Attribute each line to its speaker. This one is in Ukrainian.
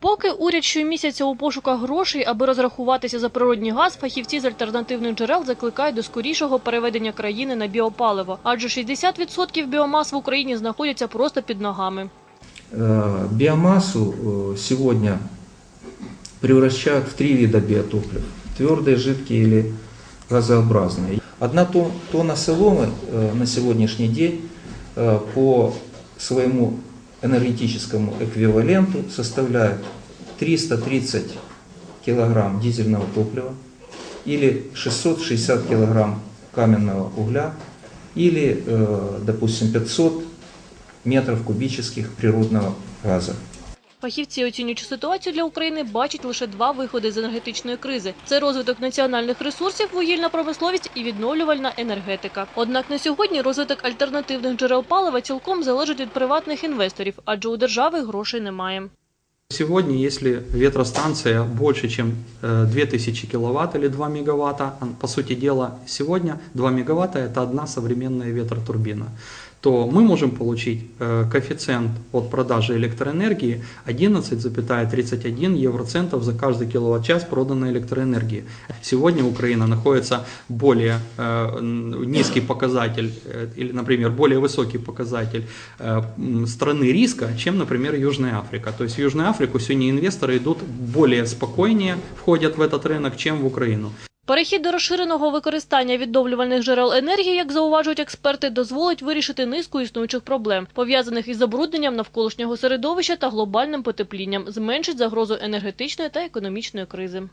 Speaker 1: Поки уряд щомісяця у пошуках грошей, аби розрахуватися за природний газ, фахівці з альтернативних джерел закликають до скорішого переведення країни на біопаливо, адже 60% біомас в Україні знаходяться просто під ногами.
Speaker 2: Э, Биомассу э, сегодня превращают в три вида биотоплив. Твердые, жидкие или газообразные. Одна тон- тонна соломы э, на сегодняшний день э, по своему Энергетическому эквиваленту составляет 330 килограмм дизельного топлива или 660 килограмм каменного угля или, э, допустим, 500 метров кубических природного газа.
Speaker 1: Фахівці, оцінюючи ситуацію для України, бачать лише два виходи з енергетичної кризи: це розвиток національних ресурсів, вугільна промисловість і відновлювальна енергетика. Однак на сьогодні розвиток альтернативних джерел палива цілком залежить від приватних інвесторів, адже у держави грошей немає.
Speaker 3: Сегодня, если ветростанция больше, чем э, 2000 киловатт или 2 мегаватта, по сути дела, сегодня 2 мегаватта это одна современная ветротурбина, то мы можем получить э, коэффициент от продажи электроэнергии 11,31 евроцентов за каждый киловатт-час проданной электроэнергии. Сегодня Украина находится более э, низкий показатель, э, или, например, более высокий показатель страны риска, чем, например, Южная Африка. То есть в Южную Африку сегодня инвесторы идут более спокойнее, входят в этот рынок, чем в Украину.
Speaker 1: Перехід до розширеного використання відновлювальних джерел енергії, як зауважують експерти, дозволить вирішити низку існуючих проблем, пов'язаних із забрудненням навколишнього середовища та глобальним потеплінням, зменшить загрозу енергетичної та економічної кризи.